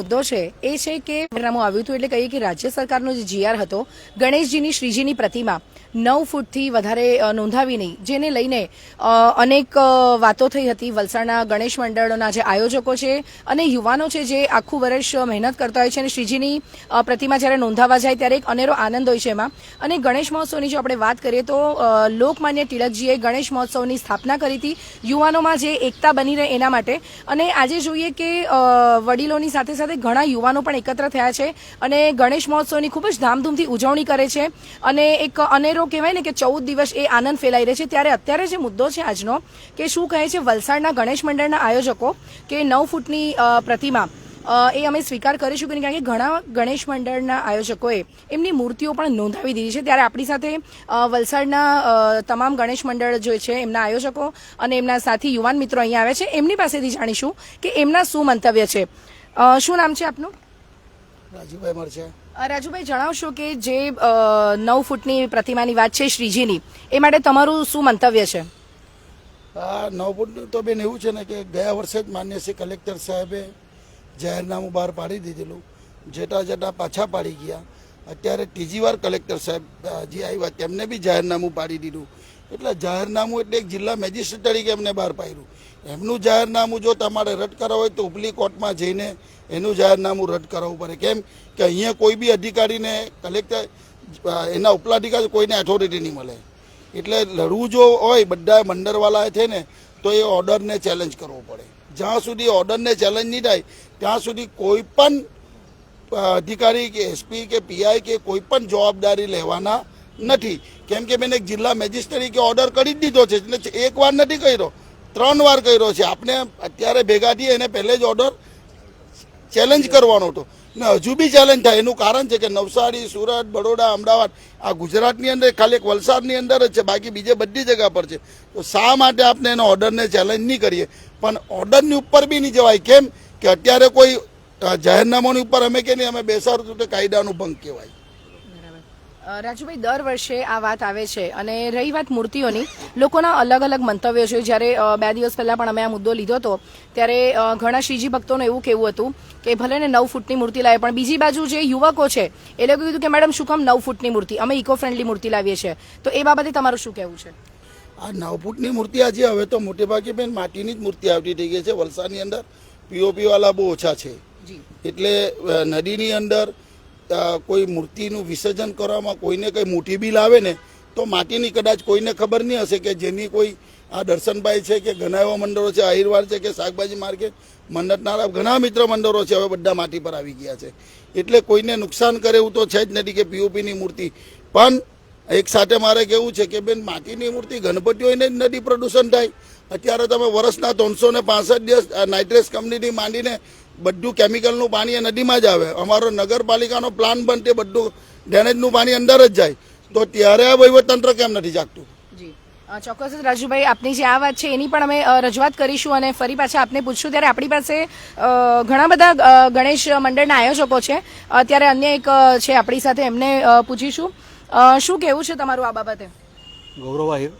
મુદ્દો છે એ છે કે આવ્યું હતું એટલે કહીએ કે રાજ્ય સરકારનો જે જીઆર હતો, ગણેશજીની શ્રીજીની પ્રતિમા નવ ફૂટથી વધારે નોંધાવી નહીં, જેને લઈને અનેક વાતો થઈ હતી. વલસાડના ગણેશ મંડળોના જે આયોજકો છે અને યુવાનો છે જે આખું વર્ષ મહેનત કરતા હોય છે અને શ્રીજીની પ્રતિમા જ્યારે નોંધાવા જાય ત્યારે એક અનેરો આનંદ હોય છે એમાં. અને ગણેશ મહોત્સવની જો આપણે વાત કરીએ તો લોકમાન્ય તિલકજીએ ગણેશ મહોત્સવની સ્થાપના કરી હતી યુવાનોમાં જે એકતા બની રહે એના માટે. અને આજે જોઈએ કે વડીલોની સાથે સાથે ઘણા યુવાનો પણ એકત્ર થયા છે અને ગણેશ મહોત્સવની ખૂબ જ ધામધૂમથી ઉજવણી કરે છે. અને એક અનેરો કહેવાય ને કે ચૌદ દિવસ એ આનંદ ફેલાઈ રહે છે. ત્યારે અત્યારે જે મુદ્દો છે આજનો, કે શું કહે છે વલસાડના ગણેશ મંડળના આયોજકો કે નવ ફૂટની પ્રતિમા. એ અમે સ્વીકાર કરીશું કે કારણ કે ઘણા ગણેશ મંડળના આયોજકોએ એમની મૂર્તિઓ પણ નોંધાવી દીધી છે. ત્યારે આપણી સાથે વલસાડના તમામ ગણેશ મંડળ જે છે એમના આયોજકો અને એમના સાથી યુવાન મિત્રો અહીંયા આવે છે. એમની પાસેથી જાણીશું કે એમના શું મંતવ્ય છે. શું નામ છે આપનું? રાજુભાઈ મળશે અ, રાજુભાઈ જણાવશો કે જે નવ ફૂટની પ્રતિમાની વાત છે શ્રીજીની એ માટે તમારું શું મંતવ્ય છે? આ ફૂટનું તો બેન એવું છે ને કે ગયા વર્ષે જ માન્ય શ્રી કલેક્ટર સાહેબે જાહેરનામું બહાર પાડી દીધેલું. જેટા જેટા પાછા પાડી ગયા. અત્યારે ત્રીજી વાર કલેક્ટર સાહેબ હજી આવ્યા તેમને બી જાહેરનામું પાડી દીધું. એટલે જાહેરનામું એટલે એક જિલ્લા મેજિસ્ટ્રેટ તરીકે એમને બહાર પાડ્યું. એમનું જાહેરનામું જો તમારે રદ કરાવવું હોય તો ઉપલી કોર્ટમાં જઈને એનું જાહેરનામું રદ કરાવવું પડે. કેમ કે અહીંયા કોઈ બી અધિકારીને કલેક્ટર એના ઉપલા અધિકારી કોઈને ઓથોરિટી નહીં મળે. એટલે લડવું જો હોય, બધા મંડળવાળાએ છે ને, તો એ ઓર્ડરને ચેલેન્જ કરવો પડે. જ્યાં સુધી ઓર્ડરને ચેલેન્જ નહીં થાય, ત્યાં સુધી કોઈ પણ અધિકારી કે એસપી કે પીઆઈ કે કોઈ પણ જવાબદારી લેવાના નથી. કેમ કે મેં એક જિલ્લા મેજિસ્ટ્રી કે ઓર્ડર કરી જ દીધો છે. એટલે એક વાર નથી કર્યો, ત્રણ વાર કર્યો છે. આપણે અત્યારે ભેગા થઈએ, એને પહેલે જ ઓર્ડર ચેલેન્જ કરવાનો હતો. ને હજુ બી ચેલેન્જ થાય. એનું કારણ છે કે નવસારી, સુરત, બરોડા, અમદાવાદ, આ ગુજરાતની અંદર ખાલી એક વલસાડની અંદર જ છે. બાકી બીજે બધી જગ્યા પર છે. તો શા માટે આપણે એનો ઓર્ડરને ચેલેન્જ નહીં કરીએ? પણ ઓર્ડરની ઉપર બી નહીં જવાય. કેમ કે અત્યારે કોઈ જાહેરનામાની ઉપર અમે કે નહીં અમે બેસાડું તો કાયદાનું ભંગ કહેવાય. રાજુભાઈ દર વર્ષે આ વાત આવે છે અને રહી વાત મૂર્તિઓની. લોકોના અલગ અલગ મંતવ્યો છે. જ્યારે બે દિવસ પહેલા પણ અમે આ મુદ્દો લીધો હતો ત્યારે ઘણા શ્રીજી ભક્તોનું એવું કહેવું હતું કે ભલે ને નવ ફૂટની મૂર્તિ લાવે પણ બીજી બાજુ જે યુવકો છે એ લોકો કીધું કે મેડમ શું કામ નવ ફૂટની મૂર્તિ? અમે ઇકો ફ્રેન્ડલી મૂર્તિ લાવીએ છીએ. તો એ બાબતે તમારું શું કહેવું છે? આ નવ ફૂટની મૂર્તિ આજે હવે તો મોટે ભાગે બેન માટીની જ મૂર્તિ આવતી થઈ ગઈ છે. વલસાડની અંદર પીઓપી વાળા બહુ ઓછા છે. એટલે નદીની અંદર કોઈ મૂર્તિનું વિસર્જન કરવામાં કોઈને કંઈ મોટી બી લાવે ને, તો માટીની કદાચ કોઈને ખબર નહીં હશે કે જેની કોઈ આ દર્શનભાઈ છે કે ઘણા એવા મંડળો છે આહિરવાર છે કે શાકભાજી માર્કેટ મન્નતનારા ઘણા મિત્ર મંડળો છે, હવે બધા માટી પર આવી ગયા છે. એટલે કોઈને નુકસાન કરે એવું તો છે જ નથી કે પીઓપીની મૂર્તિ. પણ, એક સાથે મારે કેવું છે કે બેન, માટીની મૂર્તિ ગણપતિ હોય ને જ નદી પ્રદૂષણ થાય. અત્યારે તમે વર્ષના ત્રણસો ને પાસઠ દિવસ નાઇટ્રેસ કંપનીથી માંડીને બધું કેમિકલનું પાણી એ નદીમાં જ આવે. અમારો નગરપાલિકાનો પ્લાન બન તે બધું ડ્રેનેજનું પાણી અંદર જ જાય. તો ત્યારે આ વહીવટતંત્ર કેમ નથી જાગતું? ચોક્કસ જ રાજુભાઈ આપની જે આ વાત છે એની પણ અમે રજૂઆત કરીશું અને ફરી પાછા આપને પૂછશું. ત્યારે આપણી પાસે ઘણા બધા ગણેશ મંડળના આયોજકો છે. અત્યારે ત્યારે અન્ય એક છે આપણી સાથે એમને પૂછીશું. શું કહેવું છે તમારું આ બાબતે? ગૌરવ આહિર.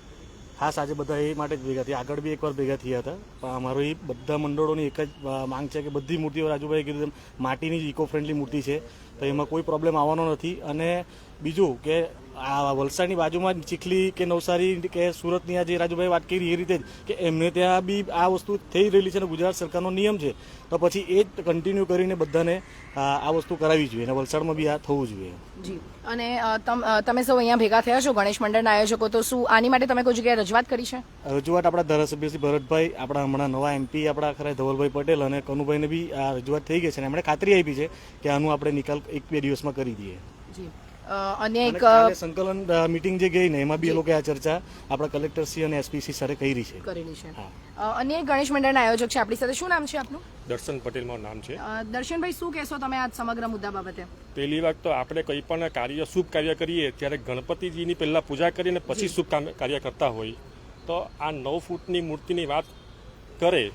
ખાસ આજે બધા એ માટે જ ભેગા થયા. આગળ બી એકવાર ભેગા થયા હતા. પણ અમારું એ બધા મંડળોની એક જ માંગ છે કે બધી મૂર્તિઓ રાજુભાઈ કીધું તેમ માટીની જ ઇકો ફ્રેન્ડલી મૂર્તિ છે. તો એમાં કોઈ પ્રોબ્લેમ આવવાનો નથી. અને બીજું કે આ વલસાડની બાજુમાં જ ચીખલી કે નવસારી કે સુરતની આ જે રાજુભાઈ વાત કરી એ રીતે જ કે એમને ત્યાં બી આ વસ્તુ થઈ રહેલી છે અને ગુજરાત સરકારનો નિયમ છે. તો પછી એ જ કન્ટિન્યુ કરીને બધાને આ વસ્તુ કરાવવી જોઈએ અને વલસાડમાં બી આ થવું જોઈએ. જી. અને તમ- સૌ અહીંયા ભેગા થયા છો ગણેશ મંડળના આયોજકો તો શું આની માટે તમે કોઈ જગ્યાએ રજૂઆત કરી છે? રજૂઆત આપણા ધારાસભ્ય શ્રી ભરતભાઈ આપણા હમણાં નવા એમપી આપણા ખરા ધવલભાઈ પટેલ અને કનુભાઈને બી આ રજૂઆત થઈ ગઈ છે અને એમણે ખાતરી આપી છે કે આનું આપણે નિકાલ એક બે દિવસમાં કરી દઈએ. જી. અને એક સંકલન મિટિંગ જે ગઈ ને એમાં બી એ લોકો આ ચર્ચા આપણા કલેક્ટરશ્રી અને એસપીસી સાથે કરી છે. કરેલી છે. અને એક ગણેશ મંડળના આયોજક છે આપણી સાથે. શું નામ છે આપનું? દર્શન પટેલ મારું નામ છે. દર્શનભાઈ શું કહેશો તમે આ સમગ્ર મુદ્દા બાબતે? પહેલી વાત તો આપણે કંઈ પણ કાર્ય શુભ કાર્ય કરીએ ત્યારે ગણપતિજીની પહેલાં પૂજા કરીને પછી શુભ કામ- કાર્ય કરતા હોય. તો આ નવ ફૂટની મૂર્તિની વાત કરે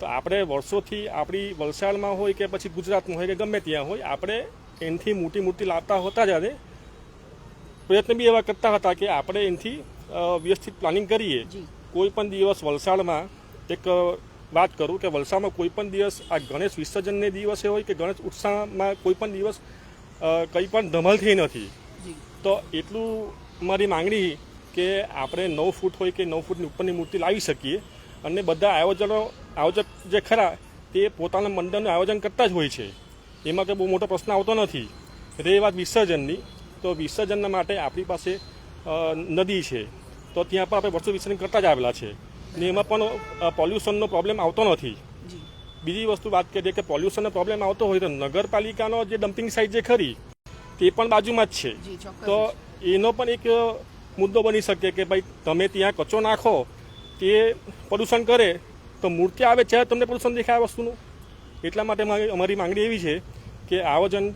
તો આપણે વર્ષોથી આપણી વલસાડમાં હોય કે પછી ગુજરાતમાં હોય કે ગમે ત્યાં હોય આપણે એનથી મોટી મૂર્તિ લાવતા હોતા જ અને પ્રયત્ન બી એવા કરતા હતા કે આપણે એનાથી વ્યવસ્થિત પ્લાનિંગ કરીએ. કોઈ પણ દિવસ વલસાડમાં એક વાત કરું કે વલસાડમાં કોઈ પણ દિવસ આ ગણેશ વિસર્જનને દિવસે હોય કે ગણેશ ઉત્સવમાં કોઈ પણ દિવસ કંઈ પણ ધમલ થઈ નથી. તો એટલું મારી માંગણી કે આપણે નવ ફૂટ હોય કે નવ ફૂટની ઉપરની મૂર્તિ લાવી શકીએ અને બધા આયોજનો આયોજક જે ખરા તે પોતાના મંડળનું આયોજન કરતા જ હોય છે. એમાં કંઈ બહુ મોટો પ્રશ્ન આવતો નથી. રે વાત વિસર્જનની તો વિસર્જનના માટે આપણી પાસે નદી છે. તો ત્યાં પણ આપણે વર્ષો વિસર્જન કરતા જ આવેલા છે. ને એમાં પણ પોલ્યુશનનો પ્રોબ્લેમ આવતો નથી. બીજી વસ્તુ વાત કરીએ કે પોલ્યુશનનો પ્રોબ્લેમ આવતો હોય તો નગરપાલિકાનો જે ડમ્પિંગ સાઇટ જે ખરી તે પણ બાજુમાં જ છે. તો એનો પણ એક મુદ્દો બની શકે કે ભાઈ તમે ત્યાં કચરો નાખો તે પ્રદૂષણ કરે તો મૂર્તિ આવે છે તમને પ્રદૂષણ દેખાય આ વસ્તુનું. એટલા માટે મારી અમારી માંગણી એવી છે કે આયોજન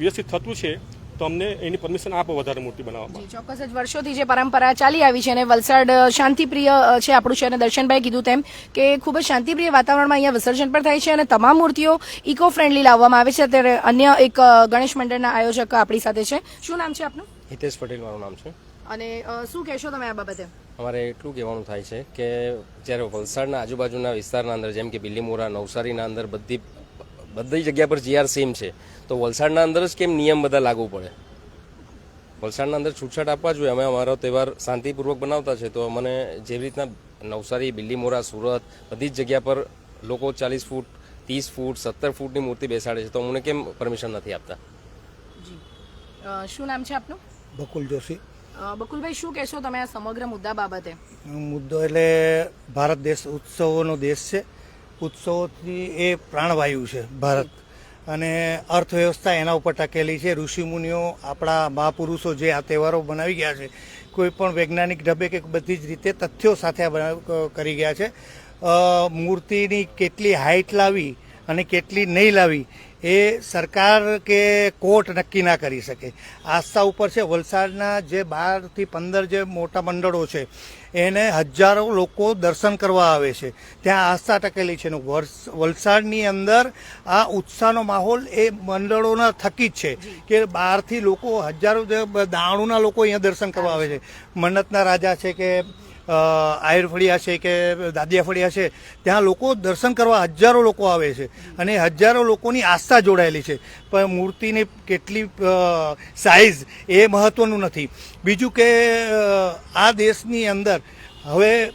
વ્યવસ્થિત થતું છે. તો અમને એની પરમિશન આપો વધારે મૂર્તિ બનાવવામાં. ચોક્કસ જ વર્ષોથી જે પરંપરા ચાલી આવી છે અને વલસાડ શાંતિપ્રિય છે આપણું છે અને દર્શનભાઈ કીધું તેમ કે ખૂબ જ શાંતિપ્રિય વાતાવરણમાં અહીંયા વિસર્જન પણ થાય છે અને તમામ મૂર્તિઓ ઇકો ફ્રેન્ડલી લાવવામાં આવે છે. ત્યારે અન્ય એક ગણેશ મંડળના આયોજક આપણી સાથે છે. શું નામ છે આપનું? હિતેશ પટેલ મારું નામ છે. અને શું કહેશો તમે આ બાબતે? અમારે એટલું કહેવાનું થાય છે કે જ્યારે વલસાડના આજુબાજુના વિસ્તારના અંદર જેમ કે બિલીમોરા નવસારીના અંદર બધી બધી જગ્યા પર જીઆર સેમ છે. તો વલસાડના અંદર જ કેમ નિયમ બધા લાગુ પડે? વલસાડના અંદર છૂટછાટ આપવા જોઈએ. અમે અમારો તહેવાર શાંતિપૂર્વક બનાવતા છે. તો અમને જેવી રીતના નવસારી બિલ્લીમોરા સુરત બધી જ જગ્યા પર લોકો ચાલીસ ફૂટ ત્રીસ ફૂટ સત્તર ફૂટની મૂર્તિ બેસાડે છે. તો અમને કેમ પરમિશન નથી આપતા? શું નામ છે આપનું? બકુલ જોશી. બકુલભાઈ શું કહેશો તમે આ સમગ્ર મુદ્દા બાબતે? મુદ્દો એટલે ભારત દેશ ઉત્સવોનો દેશ છે. ઉત્સવોથી એ પ્રાણવાયુ છે, ભારત. અને અર્થવ્યવસ્થા એના ઉપર ટકેલી છે. ઋષિમુનિઓ આપણા મહાપુરુષો જે આ તહેવારો બનાવી ગયા છે, કોઈ પણ વૈજ્ઞાનિક ઢબે કે બધી જ રીતે તથ્યો સાથે કરી ગયા છે. મૂર્તિની કેટલી હાઇટ લાવી અને કેટલી નહીં લાવી એ સરકાર કે કોર્ટ નક્કી ના કરી શકે. આસ્થા ઉપર છે વલસાડના જે બારથી પંદર જે મોટા મંડળો છે એને હજારો લોકો દર્શન કરવા આવે છે. ત્યાં આસ્થા ટકેલી છે. ને વલસાડની અંદર આ ઉત્સાહનો માહોલ એ મંડળોના થકી જ છે કે બહારથી લોકો હજારો જે દાણુના લોકો અહીંયા દર્શન કરવા આવે છે. મન્નતના રાજા છે કે આયર ફળિયા છે કે દાદિયા ફળિયા છે ત્યાં લોકો દર્શન કરવા હજારો લોકો આવે છે અને હજારો લોકોની આસ્થા જોડાયેલી છે. પણ મૂર્તિની કેટલી સાઇઝ એ મહત્વનું નથી. બીજું કે આ દેશની અંદર હવે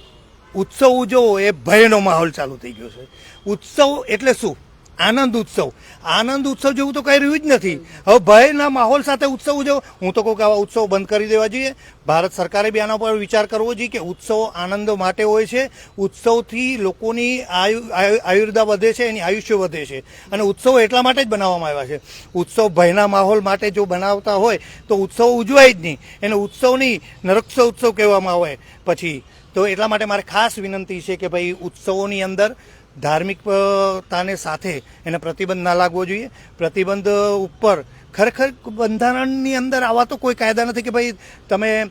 ઉત્સવ ઉજવો એ ભયનો માહોલ ચાલુ થઈ ગયો છે. ઉત્સવ એટલે શું? આનંદ ઉત્સવ. આનંદ ઉત્સવ જેવું તો કઈ રહ્યું જ નથી. હવે ભયના માહોલ સાથે ઉત્સવ ઉજવો. હું તો કહું કે આવા ઉત્સવ બંધ કરી દેવા જોઈએ. ભારત સરકારે બી આના પર વિચાર કરવો જોઈએ કે ઉત્સવો આનંદ માટે હોય છે. ઉત્સવથી લોકોની આયુ, આયુ- આયુર્દા વધે છે, એની આયુષ્ય વધે છે. અને ઉત્સવો એટલા માટે જ બનાવવામાં આવ્યા છે. ઉત્સવ ભયના માહોલ માટે જો બનાવતા હોય, તો ઉત્સવ ઉજવાય જ નહીં. એને ઉત્સવની નરક્ષ ઉત્સવ કહેવામાં આવે. પછી તો એટલા માટે મારે ખાસ વિનંતી છે કે ભાઈ ઉત્સવોની અંદર ધાર્મિકતાને સાથે એને પ્રતિબંધ ના લાગવો જોઈએ. પ્રતિબંધ ઉપર ખરેખર બંધારણની અંદર આવા તો કોઈ કાયદા નથી કે ભાઈ તમે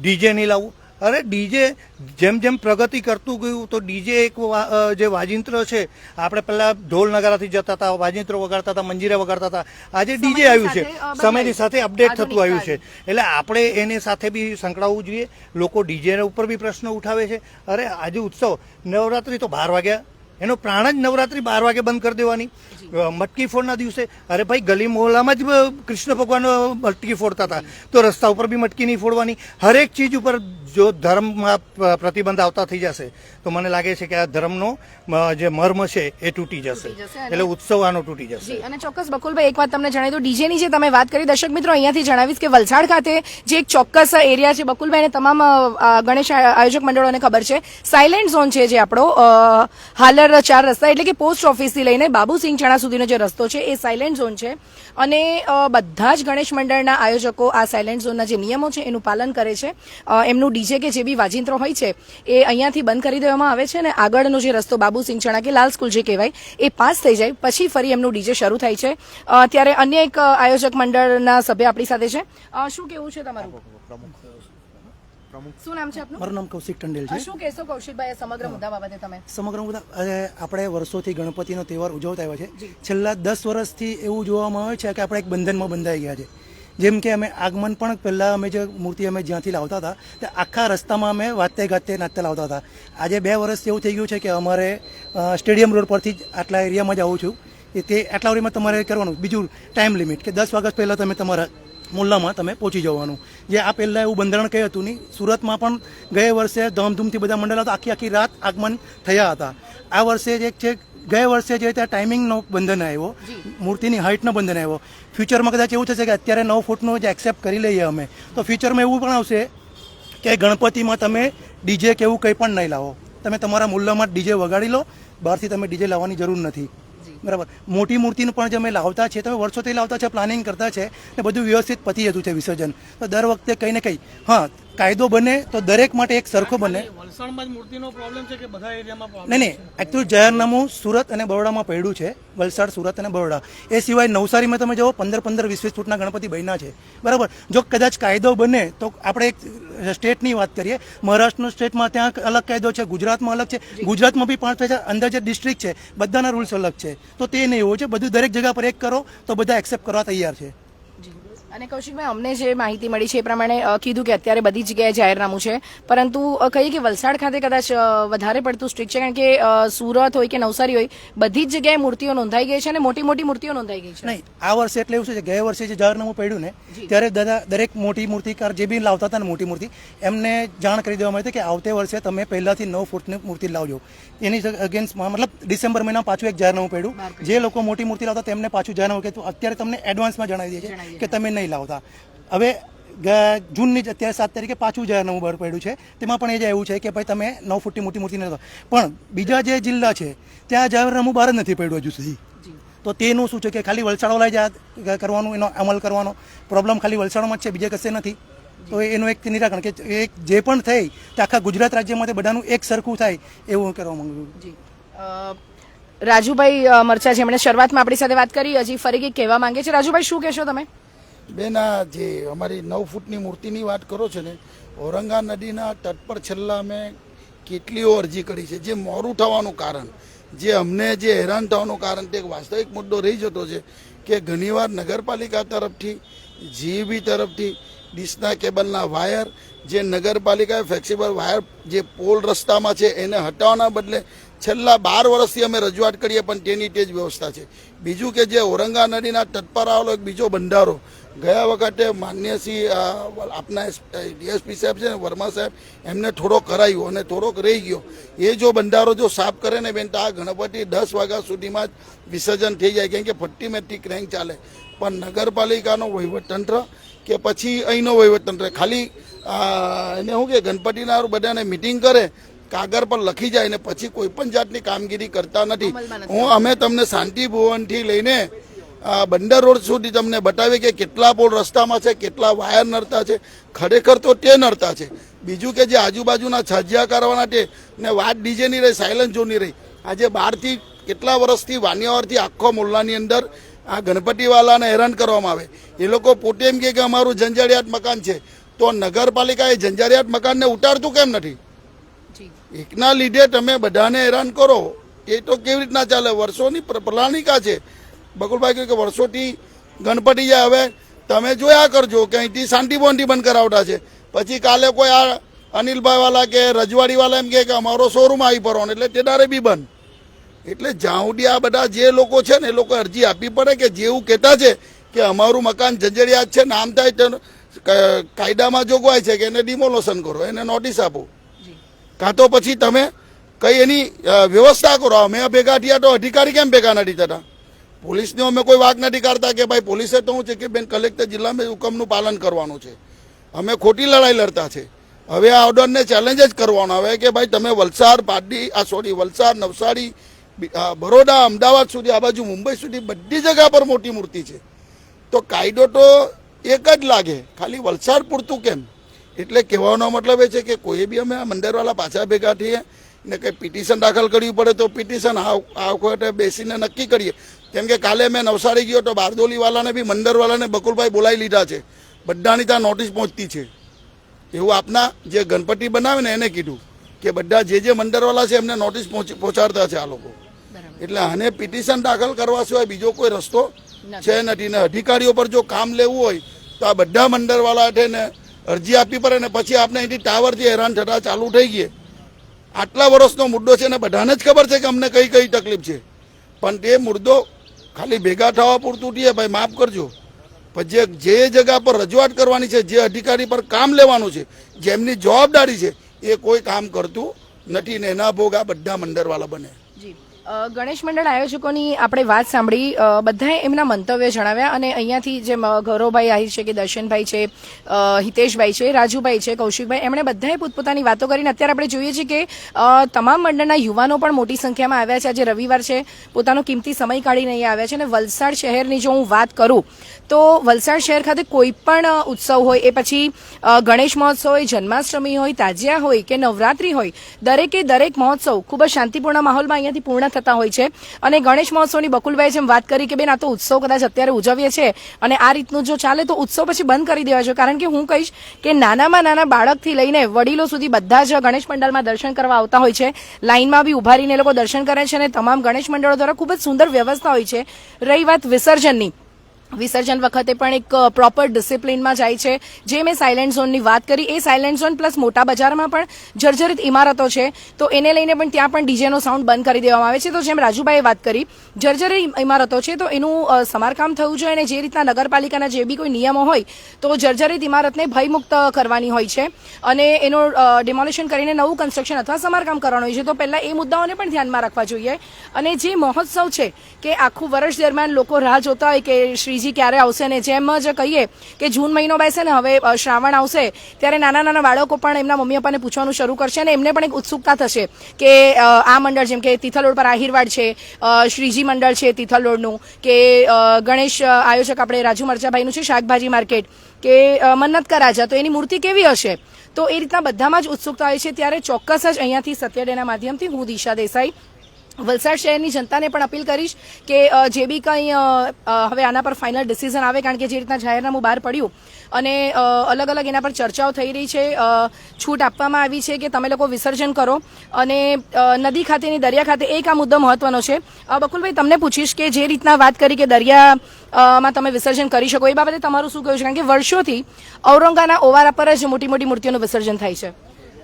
ડીજે નહીં લાવવું અરે ડીજે જેમ જેમ પ્રગતિ કરતું ગયું તો ડીજે એક વા- જે વાજિંત્ર છે આપણે પહેલાં ઢોલ નગારાથી જતા હતા વાજિંત્રો વગાડતા હતા મંજીરા વગાડતા હતા. આજે ડીજે આવ્યું છે. સમયની સાથે અપડેટ થતું આવ્યું છે. એટલે આપણે એને સાથે બી સંકળાવવું જોઈએ. લોકો ડીજે ઉપર બી પ્રશ્ન ઉઠાવે છે. અરે આજે ઉત્સવ નવરાત્રિ તો બાર વાગ્યા. એનો પ્રાણ જ નવરાત્રી બાર વાગે બંધ કરી દેવાની. મટકી ફોડના દિવસે. અરે ભાઈ ગલી મોહલ્લામાં જ કૃષ્ણ ભગવાન મટકી ફોડતા હતા. તો રસ્તા ઉપર બી મટકી નહીં ફોડવાની. હરેક ચીજ ઉપર જો ધર્મમાં પ્રતિબંધ આવતા થઈ જશે તો મને લાગે છે કે આ ધર્મનો જે મર્મ છે એ તૂટી જશે. એટલે ઉત્સવ આનો તૂટી જશે. અને ચોક્કસ બકુલભાઈ એક વાત તમને જણાવી દો ડીજેની જે તમે વાત કરી દર્શક મિત્રો અહીંયાથી જણાવીશ કે વલસાડ ખાતે જે એક ચોક્કસ એરિયા છે બકુલભાઈને તમામ ગણેશ આયોજક મંડળોને ખબર છે સાયલેન્ટ ઝોન છે જે આપણો હાલર ચાર રસ્તા એટલે કે પોસ્ટ ઓફિસથી લઈને બાબુસિંહ ચણા સુધીનો જે રસ્તો છે એ સાયલેન્ટ ઝોન છે. અને બધા જ ગણેશ મંડળના આયોજકો આ સાયલેન્ટ ઝોનના જે નિયમો છે એનું પાલન કરે છે. એમનું ડીજે કે જે બી વાજિંત્રો હોય છે, એ અહીંયાથી બંધ કરી દેવામાં આવે છે અને આગળનો જે રસ્તો બાબુ ચણા કે લાલ સ્કૂલ જે કહેવાય, એ પાસ થઈ જાય. પછી ફરી એમનું ડીજે શરૂ થાય છે. ત્યારે અન્ય એક આયોજક મંડળના સભ્ય આપણી સાથે છે. શું કેવું છે તમારું? શું નામ છે આપનું? મારું નામ કૌશિક ટંડેલ છે. શું કહેશો કૌશિકભાઈ સમગ્ર મુદ્દા બાબતે તમે? સમગ્ર આપણે વર્ષોથી ગણપતિનો તહેવાર ઉજવતા આવ્યા છે. છેલ્લા દસ વર્ષથી એવું જોવામાં આવે છે કે આપણે એક બંધનમાં બંધાઈ ગયા છે. જેમ કે અમે આગમન પણ પહેલાં અમે જે મૂર્તિ અમે જ્યાંથી લાવતા હતા તે આખા રસ્તામાં અમે વાતે ગાતે નાચતા લાવતા હતા. આજે બે વર્ષ એવું થઈ ગયું છે કે અમારે સ્ટેડિયમ રોડ પરથી જ આટલા એરિયામાં જ આવું છું. એ તે આટલા ઓરીમાં તમારે કરવાનું. બીજું ટાઈમ લિમિટ કે દસ વાગ્યા પહેલાં તમે તમારા મુલ્લામાં તમે પહોંચી જવાનું. જે આ પહેલાં એવું બંધારણ કહ્યું હતું નહીં સુરતમાં પણ ગયા વર્ષે ધામધૂમથી બધા મંડળો હતા આખી આખી રાત આગમન થયા હતા. આ વર્ષે જે છે ગયા વર્ષે જે ત્યાં ટાઈમિંગનો બંધન આવ્યો મૂર્તિની હાઇટનો બંધન આવ્યો. ફ્યુચરમાં કદાચ એવું થશે કે અત્યારે નવ ફૂટનું જે એક્સેપ્ટ કરી લઈએ અમે. તો ફ્યુચરમાં એવું પણ આવશે કે ગણપતિમાં તમે ડીજે કે એવું કંઈ પણ નહીં લાવો. તમે તમારા મુલ્લામાં ડીજે વગાડી લો. બહારથી તમે ડીજે લાવવાની જરૂર નથી. બરાબર. મોટી મૂર્તિનું પણ જે અમે લાવતા છે, તમે વર્ષોથી લાવતા છે પ્લાનિંગ કરતા છે ને બધું વ્યવસ્થિત પતી જતું છે વિસર્જન. તો દર વખતે કંઈ ને કંઈ, હા કાયદો બને તો દરેક માટે એક સરખો બને. વલસાડમાં જ મૂર્તિનો પ્રોબ્લેમ છે કે બધા એરિયામાં પ્રોબ્લેમ નહીં નહીં એકચ્યુઅલી જાહેરનામું સુરત અને બરોડામાં પડ્યું છે વલસાડ સુરત અને બરોડા. એ સિવાય નવસારીમાં તમે જાઓ પંદર પંદર વીસ વીસ ફૂટના ગણપતિ બન્યા છે. બરાબર? જો કદાચ કાયદો બને તો આપણે એક સ્ટેટની વાત કરીએ. મહારાષ્ટ્રનું સ્ટેટમાં ત્યાં અલગ કાયદો છે ગુજરાતમાં અલગ છે. ગુજરાતમાં બી પાંચ હજાર અંદર જે ડિસ્ટ્રિક્ટ છે બધાના રૂલ્સ અલગ છે. તો તે નહીં હોય છે બધું દરેક જગ્યા પર એક કરો તો બધા એક્સેપ્ટ કરવા તૈયાર છે. અને કૌશિકભાઈ અમને જે માહિતી મળી છે એ પ્રમાણે કીધું કે અત્યારે બધી જગ્યાએ જાહેરનામું છે. પરંતુ કહીએ કે વલસાડ ખાતે કદાચ વધારે પડતું સ્ટ્રિક્ટ છે કારણ કે સુરત હોય કે નવસારી હોય બધી જ જગ્યાએ મૂર્તિઓ નોંધાઈ ગઈ છે અને મોટી મોટી મૂર્તિઓ નોંધાઈ ગઈ છે. નહીં આ વર્ષે એટલે એવું છે કે ગયા વર્ષે જે જાહેરનામું પડ્યું ને ત્યારે દાદા દરેક મોટી મૂર્તિકાર જે બી લાવતા હતા ને મોટી મૂર્તિ એમને જાણ કરી દેવામાં આવી હતી કે આવતે વર્ષે તમે પહેલાથી નવ ફૂટની મૂર્તિ લાવજો. એની અગેન્સ્ટ મતલબ ડિસેમ્બર મહિના પાછું એક જાહેરનામું પડ્યું. જે લોકો મોટી મૂર્તિ લાવતા તેમને પાછું જાહેરનામું કે અત્યારે તમને એડવાન્સમાં જણાવી દે છે કે તમે નહીં લાવતા. હવે જૂનની જ અત્યારે સાત તારીખે પાછું જાહેરનામું બહાર પડ્યું છે. તેમાં પણ એ જ એવું છે કે ભાઈ તમે નવ ફૂટની મોટી મૂર્તિ નથી. પણ બીજા જે જિલ્લા છે ત્યાં જાહેરનામું બહાર જ નથી પડ્યું હજુ સુધી. તો તેનું શું છે કે ખાલી વલસાડવાળા જ કરવાનું એનો અમલ કરવાનો. પ્રોબ્લેમ ખાલી વલસાડમાં જ છે બીજે કશે નથી. તો એનું એક નિરાકરણ કે એક જે પણ થઈ તે આખા ગુજરાત રાજ્યમાં તે બધાનું એક સરખું થાય એવું કરવા માંગુ છું. રાજુભાઈ મરચા જેમણે શરૂઆતમાં આપણી સાથે વાત કરી હજી ફરી કંઈક કહેવા માંગે છે? રાજુભાઈ શું કહેશો તમે? બેન આ જે અમારી નવ ફૂટની મૂર્તિની વાત કરો છો ને, ઔરંગા નદીના તટ પર છેલ્લા અમે કેટલીઓ અરજી કરી છે, જે મોરું થવાનું કારણ, જે અમને જે હેરાન થવાનું કારણ તે એક વાસ્તવિક મુદ્દો રહી જતો છે કે ઘણીવાર નગરપાલિકા તરફથી જીબી તરફથી, ડીશના કેબલના વાયર, જે નગરપાલિકાએ ફ્લેક્સિબલ વાયર જે પોલ રસ્તામાં છે એને હટાવવાના બદલે છેલ્લા બાર વર્ષથી અમે રજૂઆત કરીએ પણ તેની તે જ વ્યવસ્થા છે. બીજું કે જે ઔરંગા નદીના તટ પર આવેલો એક બીજો બંધારો ગયા વખતે માન્ય શ્રી અ, આપના ડીએસપી સાહેબ છે ને વર્મા સાહેબ એમને થોડોક કરાયો અને થોડોક રહી ગયો. એ જો બંધારો જો સાફ કરે ને બેન તો આ ગણપતિ દસ વાગ્યા સુધીમાં જ વિસર્જન થઈ જાય. કેમ કે ફટ્ટી મેટ્ટી ક્રેન્ક ચાલે. પણ નગરપાલિકાનો વહીવટતંત્ર કે પછી અહીંનો વહીવટતંત્ર ખાલી એને શું કે ગણપતિના બધાને મિટિંગ કરે કાગળ પર લખી જાય ને પછી કોઈ પણ જાતની કામગીરી કરતા નથી. હું અમે તમને શાંતિ ભુવનથી લઈને બંદર રોડ સુધી તમને બતાવી કે કેટલા પોલ રસ્તામાં છે કેટલા વાયર નડતા છે ખરેખર તો તે નડતા છે. બીજું કે જે આજુબાજુના છજિયા કરવાના તે ને વાત ડીજે નહીં રહી સાયલન્ટ નહીં રહી. આજે બહારથી કેટલા વર્ષથી વાનિયાવરથી આખો મોલ્લાની અંદર આ ગણપતિવાલાને હેરાન કરવામાં આવે. એ લોકો પોતે એમ કે અમારું જંજાળિયાત મકાન છે. તો નગરપાલિકા એ જંજાળિયાત મકાનને ઉતારતું કેમ નથી? એકના લીધે તમે બધાને હેરાન કરો. એ તો કેવી રીતના ચાલે? વર્ષોની પ્ર- છે. બકુલભાઈ કહ્યું કે વર્ષોથી ગણપતિ જાય હવે. તમે જોયા કરજો કે અહીંથી શાંતિભવનથી બંધ કરાવતા છે. પછી કાલે કોઈ આ અનિલભાઈ વાલા કે રજવાડી વાલા એમ કહે કે અમારો શોરૂમ આવી પડવાનો એટલે તે દારે બી બંધ. એટલે જાઉડી આ બધા જે લોકો છે ને એ લોકો અરજી આપવી પડે કે જેવું કહેતા છે કે અમારું મકાન જંજરિયાત છે નામ થાય તો કાયદામાં જોગવાય છે કે એને ડિમોલોશન કરો એને નોટિસ આપો. કાં તો પછી તમે કઈ એની વ્યવસ્થા કરો. અમે ભેગા થયા તો અધિકારી કેમ ભેગા નથી થતા? પોલીસને અમે કોઈ વાક નથી કાઢતા કે ભાઈ પોલીસે તો શું છે કે બેન કલેક્ટર જિલ્લામાં હુકમનું પાલન કરવાનું છે. અમે ખોટી લડાઈ લડતા છે. હવે આ ઓર્ડરને ચેલેન્જ જ કરવાનો હવે કે ભાઈ તમે વલસાડ, પારડી, આ સોરી વલસાડ, નવસારી બરોડા, અમદાવાદ સુધી, આ બાજુ મુંબઈ સુધી બધી જગ્યા પર મોટી મૂર્તિ છે. તો કાયદો તો એક જ લાગે. ખાલી વલસાડ પૂરતું કેમ? એટલે કહેવાનો મતલબ એ છે કે કોઈ બી અમે મંદિરવાળા પાછા ભેગા થઈએ ને કંઈ પિટિશન દાખલ કરવી પડે તો પિટિશન આ વખતે બેસીને નક્કી કરીએ. કેમ કે કાલે મેં નવસારી ગયો તો બારદોલીવાલાને બી મંદિરવાલાને બકુલભાઈ બોલાવી લીધા છે. બધાની ત્યાં નોટિસ પહોંચતી છે. એવું આપના જે ગણપતિ બનાવે ને એને કીધું કે બધા જે જે મંદિરવાલા છે એમને નોટિસ પહોંચ પહોંચાડતા છે આ લોકો. એટલે આને પિટિશન દાખલ કરવા સિવાય બીજો કોઈ રસ્તો છે નથી. ને અધિકારીઓ પર જો કામ લેવું હોય તો આ બધા મંડળવાળા છે ને અરજી આપવી પડે ને પછી આપણે અહીંથી ટાવરથી હેરાન થતા ચાલુ થઈ ગઈએ આટલા વર્ષનો મુદ્દો છે ને બધાને જ ખબર છે કે અમને કઈ કઈ તકલીફ છે. પણ તે મુદ્દો ખાલી ભેગા થવા પૂરતું ટીએ ભાઈ, માફ કરજો. પણ જે જે જગા પર રજૂઆત કરવાની છે, જે અધિકારી પર કામ લેવાનું છે, જેમની જવાબદારી છે, એ કોઈ કામ કરતું નથી ને એના ભોગ આ બધા મંડળવાળા બને. ગણેશ મંડળ આયોજકોની આપણે વાત સાંભળી. બધાએ એમના મંતવ્ય જણાવ્યા અને અહીંયાથી જે ગૌરવભાઈ આહિર છે કે દર્શનભાઈ છે હિતેશભાઈ છે, રાજુભાઈ છે, કૌશિકભાઈ, એમણે બધાએ પોતપોતાની વાતો કરીને અત્યારે આપણે જોઈએ છીએ કે તમામ મંડળના યુવાનો પણ મોટી સંખ્યામાં આવ્યા છે. આજે રવિવાર છે. પોતાનો કિંમતી સમય કાઢીને અહીંયા આવ્યા છે અને વલસાડ શહેરની જો હું વાત કરું, તો વલસાડ શહેર ખાતે કોઈ પણ ઉત્સવ હોય, એ પછી ગણેશ મહોત્સવ હોય, જન્માષ્ટમી હોય, તાજિયા હોય કે નવરાત્રી હોય, દરેકે દરેક મહોત્સવ ખૂબ જ શાંતિપૂર્ણ માહોલમાં અહીંયાથી પૂર્ણ થતા હોય છે. અને ગણેશ મહોત્સવની બકુલભાઈ જેમ વાત કરી કે બેન આ તો ઉત્સવ કદાચ અત્યારે ઉજવીએ છીએ અને આ રીતનું જો ચાલે તો ઉત્સવ પછી બંધ કરી દેવા જોઈએ કારણ કે હું કહીશ કે નાનામાં નાના બાળકથી લઈને વડીલો સુધી બધા જ ગણેશ પંડાલમાં દર્શન કરવા આવતા હોય છે. લાઇનમાં બી ઊભા રહીને લોકો દર્શન કરે છે અને તમામ ગણેશ મંડળો દ્વારા ખૂબ જ સુંદર વ્યવસ્થા હોય છે. રહી વાત વિસર્જનની. વિસર્જન વખતે પણ એક પ્રોપર ડિસિપ્લિનમાં જાય છે. જે મેં સાયલેન્ટ ઝોનની વાત કરી, એ સાયલેન્ટ ઝોન પ્લસ મોટા બજારમાં પણ જર્જરિત ઇમારતો છે. તો એને લઈને પણ ત્યાં પણ ડીજેનો સાઉન્ડ બંધ કરી દેવામાં આવે છે. તો જેમ રાજુભાઈએ વાત કરી જર્જરિત ઇમારતો છે, તો એનું સમારકામ થવું જોઈએ અને જે રીતના નગરપાલિકાના જે બી કોઈ નિયમો હોય, તો જર્જરિત ઇમારતને ભયમુક્ત કરવાની હોય છે. અને એનું ડિમોલિશન કરીને નવું કન્સ્ટ્રક્શન અથવા સમારકામ કરવાનું હોય છે. તો પહેલાં એ મુદ્દાઓને પણ ધ્યાનમાં રાખવા જોઈએ. અને જે મહોત્સવ છે, કે આખું વર્ષ દરમિયાન લોકો રાહ જોતા હોય કે શ્રીજી ક્યારે આવશે ને જેમ જ કહીએ કે જૂન મહિનો બેસે ને હવે શ્રાવણ આવશે, ત્યારે નાના નાના બાળકો પણ એમના મમ્મી પપ્પાને પૂછવાનું શરૂ કરશે અને એમને પણ એક ઉત્સુકતા થશે કે આ મંડળ જેમ કે તિથલ રોડ પર આહિરવાડ છે શ્રીજી મંડળ છે તિથલ રોડનું, કે ગણેશ આયોજક આપણે રાજુ મરચાભાઈનું છે શાકભાજી માર્કેટ, કે મન્નત કરાજા રાજા, તો એની મૂર્તિ કેવી હશે? તો એ રીતના બધામાં જ ઉત્સુકતા હોય છે, ત્યારે ચોક્કસ જ અહીંયાથી સત્યડેના માધ્યમથી હું દિશા દેસાઈ વલસાડ શહેરની જનતાને પણ અપીલ કરીશ કે જે બી કંઈ હવે આના પર ફાઇનલ ડિસિઝન આવે, કારણ કે જે રીતના જાહેરનામું બહાર પડ્યું અને અલગ અલગ એના પર ચર્ચાઓ થઈ રહી છે છૂટ આપવામાં આવી છે કે તમે લોકો વિસર્જન કરો અને નદી ખાતેની દરિયા ખાતે એક આ મુદ્દો મહત્વનો છે. બકુલભાઈ, તમને પૂછીશ કે જે રીતના વાત કરી કે દરિયામાં તમે વિસર્જન કરી શકો, એ બાબતે તમારું શું કહ્યું છે? કારણ કે વર્ષોથી ઔરંગાના ઓવારા પર જ મોટી મોટી મૂર્તિઓનું વિસર્જન થાય છે.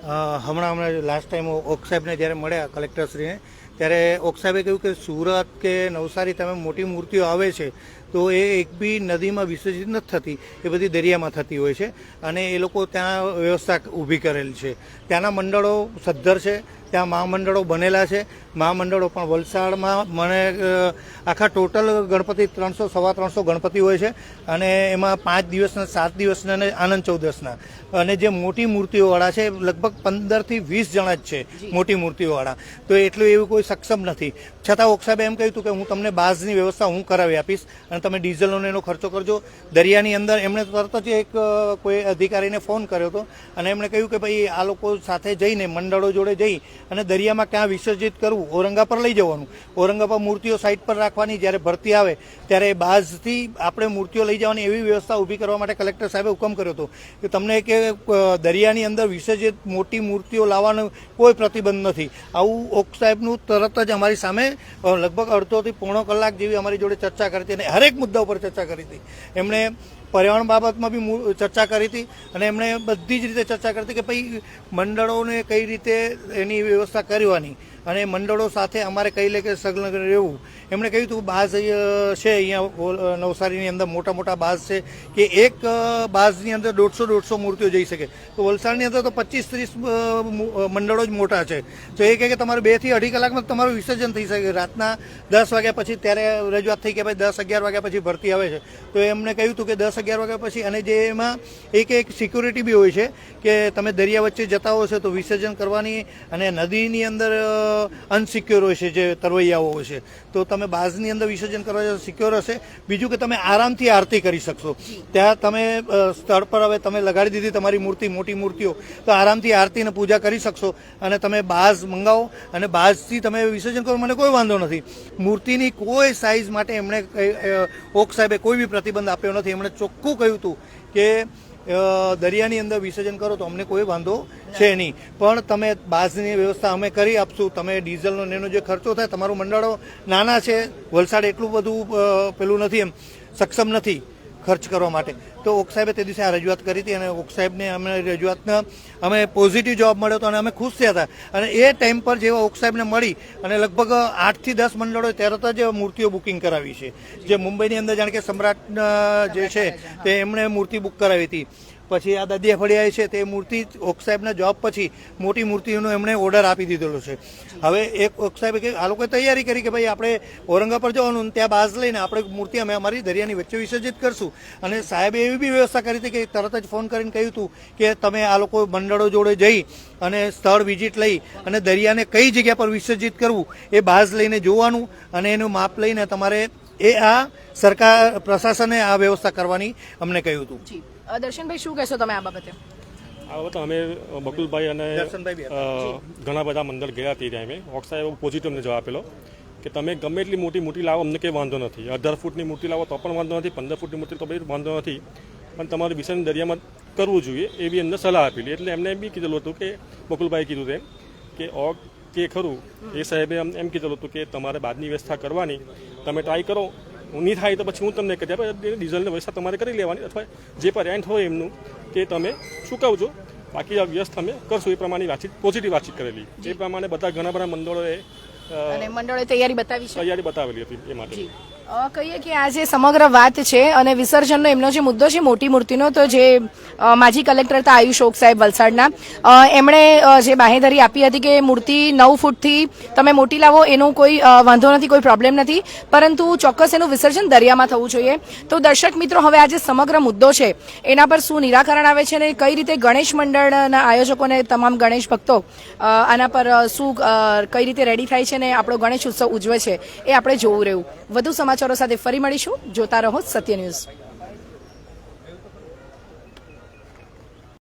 હમણાં હમણાં લાસ્ટ ટાઈમ ઓક સાહેબને જ્યારે મળ્યા કલેક્ટરશ્રીને ત્યારે ઓક્સાબે કહ્યું કે સુરત કે નવસારી તમે મોટી મૂર્તિઓ આવે છે, તો એ એક બી નદીમાં વિસર્જિત નથી થતી. એ બધી દરિયામાં થતી હોય છે અને એ લોકો ત્યાં વ્યવસ્થા ઊભી કરેલ છે. ત્યાંના મંડળો સદ્ધર છે, ત્યાં મહામંડળો બનેલા છે મહામંડળો પણ વલસાડમાં મને આખા ટોટલ ગણપતિ ત્રણસો સવા ત્રણસો ગણપતિ હોય છે અને એમાં પાંચ દિવસના સાત દિવસના અને આનંદ ચૌદસના. અને જે મોટી મૂર્તિઓવાળા છે લગભગ પંદરથી વીસ જણા જ છે મોટી મૂર્તિઓવાળા. તો એટલું એવું કોઈ સક્ષમ નથી. છતાં ઓક્સાબે એમ કહ્યું હતું કે હું તમને બાઝની વ્યવસ્થા હું કરાવી આપીશ અને તમે ડીઝલનો એનો ખર્ચો કરજો. દરિયાની અંદર એમણે તરત જ એક કોઈ અધિકારીને ફોન કર્યો હતો અને એમણે કહ્યું કે ભાઈ આ લોકો સાથે જઈને મંડળો જોડે જઈ અને દરિયામાં ક્યાં વિસર્જિત કરવું ઔરંગા પર લઈ જવાનું. ઔરંગા પર મૂર્તિઓ સાઇટ પર રાખવાની, જ્યારે ભરતી આવે, ત્યારે બાઝથી આપણે મૂર્તિઓ લઈ જવાની એવી વ્યવસ્થા ઊભી કરવા માટે કલેક્ટર સાહેબે હુકમ કર્યો હતો. કે તમને કે દરિયાની અંદર વિસર્જિત મોટી મૂર્તિઓ લાવવાનો કોઈ પ્રતિબંધ નથી. આવું ઓક સાહેબનું તરત જ અમારી સામે લગભગ અડધોથી પોણો કલાક જેવી અમારી જોડે ચર્ચા કરી હતી અને હરેક મુદ્દા ઉપર ચર્ચા કરી હતી. એમણે પર્યાવરણ બાબતમાં બી ચર્ચા કરી હતી અને એમણે બધી જ રીતે ચર્ચા કરી હતી કે ભાઈ, મંડળોને કઈ રીતે એની વ્યવસ્થા કરવાની અને મંડળો સાથે અમારે કઈ લે કે સંલગ્ન રહેવું. એમણે કહ્યું હતું, બાઝ છે અહીંયા નવસારીની અંદર મોટા મોટા બાઝ છે કે એક બાઝની અંદર દોઢસો દોઢસો મૂર્તિઓ જઈ શકે. તો વલસાડની અંદર તો પચીસ ત્રીસ મંડળો જ મોટા છે. તો એ કહે કે તમારે બેથી અઢી કલાકમાં તમારું વિસર્જન થઈ શકે. રાતના દસ વાગ્યા પછી ત્યારે રજૂઆત થઈ કે ભાઈ દસ અગિયાર વાગ્યા પછી ભરતી આવે છે. તો એમણે કહ્યું હતું કે દસ અગિયાર વાગ્યા પછી અને જે એમાં એક એક સિક્યુરિટી બી હોય છે કે તમે દરિયા વચ્ચે જતા હો છો તો વિસર્જન કરવાની અને નદીની અંદર અનસિક્યોર હોય છે જે તરવૈયાઓ હોય છે. તો તમે બાઝની અંદર વિસર્જન કરવા સિક્યોર હશે. બીજું કે તમે આરામથી આરતી કરી શકશો. ત્યાં તમે સ્થળ પર હવે તમે લગાડી દીધી તમારી મૂર્તિ મોટી મૂર્તિઓ તો આરામથી આરતીને પૂજા કરી શકશો અને તમે બાઝ મંગાવો અને બાઝથી તમે વિસર્જન કરો મને કોઈ વાંધો નથી. મૂર્તિની કોઈ સાઇઝ માટે એમણે ઓક સાહેબે કોઈ બી પ્રતિબંધ આપ્યો નથી. એમણે ચોખ્ખું કહ્યું હતું કે દરિયાની અંદર વિસર્જન કરો તો અમને કોઈ વાંધો છે નહીં. પણ તમે બાઝની વ્યવસ્થા અમે કરી આપશું. તમે ડીઝલનો એનો જે ખર્ચો થાય, તમારું મંડળો નાના છે, વલસાડ એટલું બધું પેલું નથી એમ, સક્ષમ નથી. ખર્ચ કરવા માટે. તો ઓક સાહેબે તે દિવસે આ રજૂઆત કરી હતી અને ઓક સાહેબને અમે રજૂઆતના, અમે પોઝિટિવ જવાબ મળ્યો હતો અને અમે ખુશ થયા હતા. અને એ ટાઈમ પર જેવા ઓક સાહેબને મળી અને લગભગ આઠથી દસ મંડળોએ તરત જ મૂર્તિઓ બુકિંગ કરાવી છે. જે મુંબઈની અંદર જાણે કે સમ્રાટ જે છે તે એમણે મૂર્તિ બુક કરાવી હતી. પછી આ દદિયા ફળિયાએ છે, તે મૂર્તિ ઓક સાહેબના જોબ પછી મોટી મૂર્તિઓનો એમણે ઓર્ડર આપી દીધેલો છે. હવે એક ઓક સાહેબે કે, આ લોકોએ તૈયારી કરી કે ભાઈ આપણે ઔરંગા પર જવાનું ત્યાં બાજ લઈને આપણે મૂર્તિ અમે અમારી દરિયાની વચ્ચે વિસર્જિત કરશું. અને સાહેબે એવી બી વ્યવસ્થા કરી હતી કે તરત જ ફોન કરીને કહ્યું હતું કે તમે આ લોકો મંડળો જોડે જઈ અને સ્થળ વિઝિટ લઈ અને દરિયાને કઈ જગ્યા પર વિસર્જિત કરવું એ બાજ લઈને જોવાનું અને એનું માપ લઈને તમારે એ આ સરકાર, પ્રશાસને આ વ્યવસ્થા કરવાની અમને કહ્યું હતું. દર્શનભાઈ શું કહેશો તમે આ બાબતે? આ બાબતે અમે બકુલભાઈ અને દર્શનભાઈ બી અ, ઘણા બધા મંદિર ગયા તે ટાઈમે ઓક્સાએ એવો પોઝિટિવ અમને જવાબ આપેલો કે તમે ગમે એટલી મોટી મૂર્તિ લાવો અમને કંઈ વાંધો નથી. અઢાર ફૂટની મૂર્તિ લાવો તો પણ વાંધો નથી પંદર ફૂટની મૂર્તિ તો બી વાંધો નથી. પણ તમારે વિસર્જન દરિયામાં કરવું જોઈએ એવી એમને સલાહ આપેલી. એટલે એમને એમ બી કીધેલું હતું કે બકુલભાઈ કીધું તેમ કે ઓગ કે ખરું? એ સાહેબે એમ એમ કીધેલું હતું કે તમારે બાદની વ્યવસ્થા કરવાની. તમે ટ્રાય કરો નહીં થાય તો પછી હું તમને કહી દઉં ડીઝલની વ્યવસ્થા તમારે કરી લેવાની અથવા જે પણ રેન્ટ હોય એમનું તે તમે ચૂકવજો. બાકી આ વ્યસ્ત અમે કરશું. એ પ્રમાણે વાતચીત પોઝિટિવ વાતચીત કરેલી. એ પ્રમાણે બધા ઘણા બધા મંડળોએ મંડળોએ તૈયારી બતાવી તૈયારી બતાવેલી હતી એ માટે. કહીએ કે આ જે સમગ્ર વાત છે અને વિસર્જનનો એમનો જે મુદ્દો છે, મોટી મૂર્તિનો, તો જે માજી કલેક્ટર હતા આયુષ ઓક સાહેબ વલસાડના એમણે જે બાહેધરી આપી હતી કે મૂર્તિ નવ ફૂટથી તમે મોટી લાવો, એનો કોઈ વાંધો નથી, કોઈ પ્રોબ્લેમ નથી, પરંતુ ચોક્કસ એનું વિસર્જન દરિયામાં થવું જોઈએ. તો દર્શક મિત્રો, હવે આ જે સમગ્ર મુદ્દો છે, એના પર શું નિરાકરણ આવે છે અને કઈ રીતે ગણેશ મંડળના આયોજકોને તમામ ગણેશ ભક્તો આના પર શું કઈ રીતે રેડી થાય છે ને આપણો ગણેશ ઉત્સવ ઉજવે છે, એ આપણે જોવું રહ્યું. વધુ સમાચારો સાથે ફરી મળીશું. જોતા રહો સત્ય ન્યૂઝ.